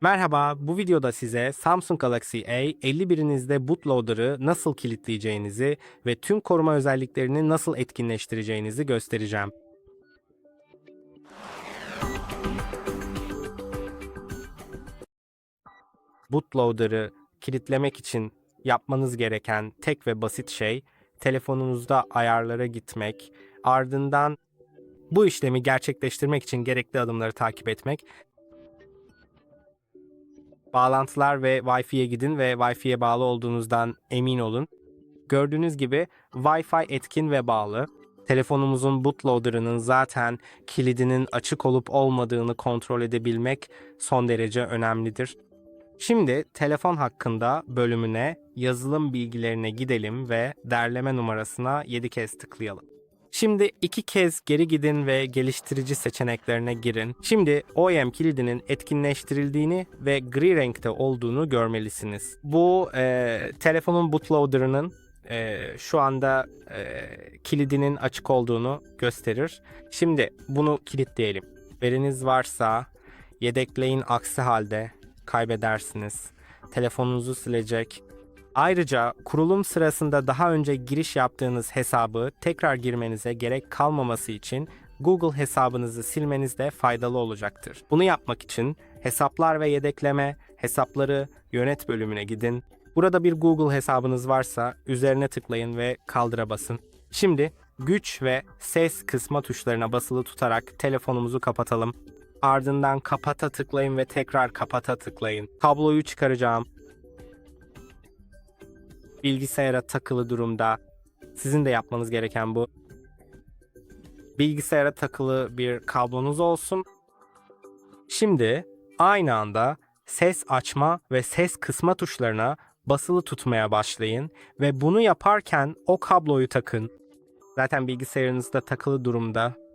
Merhaba, bu videoda size Samsung Galaxy A 51'inizde bootloader'ı nasıl kilitleyeceğinizi ve tüm koruma özelliklerini nasıl etkinleştireceğinizi göstereceğim. Bootloader'ı kilitlemek için yapmanız gereken tek ve basit şey telefonunuzda ayarlara gitmek, ardından bu işlemi gerçekleştirmek için gerekli adımları takip etmek Bağlantılar ve Wi-Fi'ye gidin ve Wi-Fi'ye bağlı olduğunuzdan emin olun. Gördüğünüz gibi Wi-Fi etkin ve bağlı. Telefonumuzun bootloader'ının zaten kilidinin açık olup olmadığını kontrol edebilmek son derece önemlidir. Şimdi telefon hakkında bölümüne yazılım bilgilerine gidelim ve derleme numarasına 7 kez tıklayalım. Şimdi iki kez geri gidin ve geliştirici seçeneklerine girin. Şimdi OEM kilidinin etkinleştirildiğini ve gri renkte olduğunu görmelisiniz. Bu e, telefonun bootloader'ının e, şu anda e, kilidinin açık olduğunu gösterir. Şimdi bunu kilitleyelim. Veriniz varsa yedekleyin aksi halde kaybedersiniz. Telefonunuzu silecek, Ayrıca kurulum sırasında daha önce giriş yaptığınız hesabı tekrar girmenize gerek kalmaması için Google hesabınızı silmeniz de faydalı olacaktır. Bunu yapmak için hesaplar ve yedekleme, hesapları yönet bölümüne gidin. Burada bir Google hesabınız varsa üzerine tıklayın ve kaldıra basın. Şimdi güç ve ses kısma tuşlarına basılı tutarak telefonumuzu kapatalım. Ardından kapata tıklayın ve tekrar kapata tıklayın. Tabloyu çıkaracağım bilgisayara takılı durumda. Sizin de yapmanız gereken bu. Bilgisayara takılı bir kablonuz olsun. Şimdi aynı anda ses açma ve ses kısma tuşlarına basılı tutmaya başlayın ve bunu yaparken o kabloyu takın. Zaten bilgisayarınızda takılı durumda.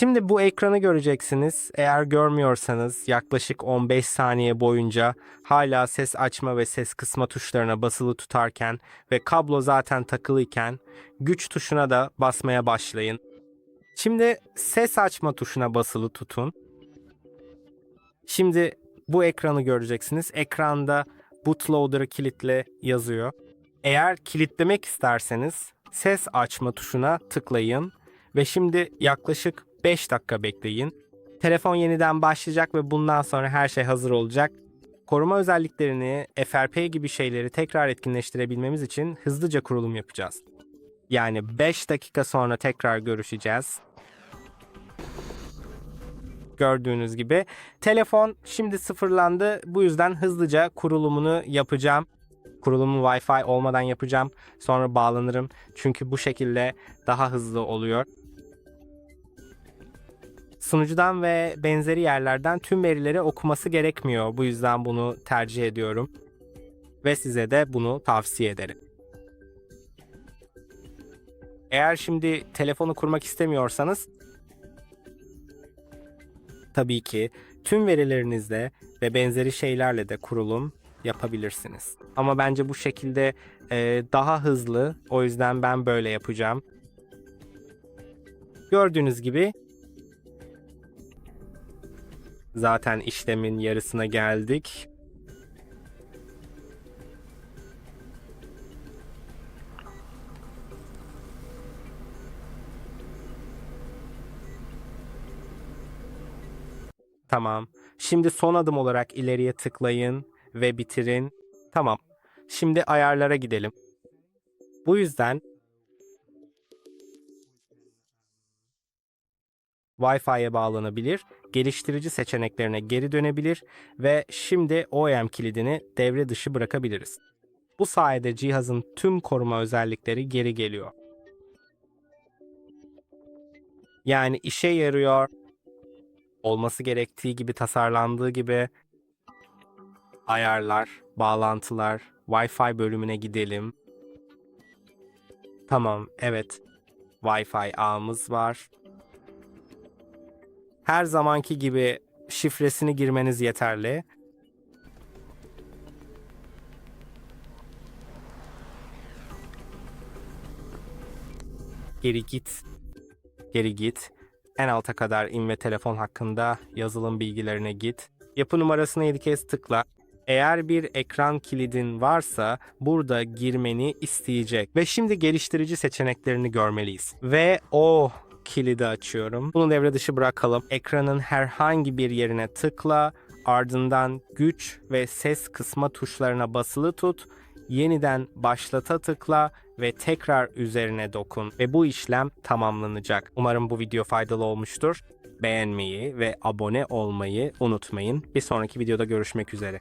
Şimdi bu ekranı göreceksiniz. Eğer görmüyorsanız yaklaşık 15 saniye boyunca hala ses açma ve ses kısma tuşlarına basılı tutarken ve kablo zaten takılıyken güç tuşuna da basmaya başlayın. Şimdi ses açma tuşuna basılı tutun. Şimdi bu ekranı göreceksiniz. Ekranda bootloader'ı kilitle yazıyor. Eğer kilitlemek isterseniz ses açma tuşuna tıklayın ve şimdi yaklaşık 5 dakika bekleyin. Telefon yeniden başlayacak ve bundan sonra her şey hazır olacak. Koruma özelliklerini, FRP gibi şeyleri tekrar etkinleştirebilmemiz için hızlıca kurulum yapacağız. Yani 5 dakika sonra tekrar görüşeceğiz. Gördüğünüz gibi telefon şimdi sıfırlandı. Bu yüzden hızlıca kurulumunu yapacağım. Kurulumu Wi-Fi olmadan yapacağım. Sonra bağlanırım. Çünkü bu şekilde daha hızlı oluyor. Sunucudan ve benzeri yerlerden tüm verileri okuması gerekmiyor. Bu yüzden bunu tercih ediyorum. Ve size de bunu tavsiye ederim. Eğer şimdi telefonu kurmak istemiyorsanız tabii ki tüm verilerinizle ve benzeri şeylerle de kurulum yapabilirsiniz. Ama bence bu şekilde e, daha hızlı. O yüzden ben böyle yapacağım. Gördüğünüz gibi Zaten işlemin yarısına geldik. Tamam. Şimdi son adım olarak ileriye tıklayın ve bitirin. Tamam. Şimdi ayarlara gidelim. Bu yüzden Wi-Fi'ye bağlanabilir, geliştirici seçeneklerine geri dönebilir ve şimdi OEM kilidini devre dışı bırakabiliriz. Bu sayede cihazın tüm koruma özellikleri geri geliyor. Yani işe yarıyor, olması gerektiği gibi tasarlandığı gibi ayarlar, bağlantılar, Wi-Fi bölümüne gidelim. Tamam, evet. Wi-Fi ağımız var her zamanki gibi şifresini girmeniz yeterli. Geri git. Geri git. En alta kadar in ve telefon hakkında yazılım bilgilerine git. Yapı numarasına 7 kez tıkla. Eğer bir ekran kilidin varsa burada girmeni isteyecek. Ve şimdi geliştirici seçeneklerini görmeliyiz. Ve o kilidi açıyorum. Bunu devre dışı bırakalım. Ekranın herhangi bir yerine tıkla. Ardından güç ve ses kısma tuşlarına basılı tut. Yeniden başlata tıkla ve tekrar üzerine dokun ve bu işlem tamamlanacak. Umarım bu video faydalı olmuştur. Beğenmeyi ve abone olmayı unutmayın. Bir sonraki videoda görüşmek üzere.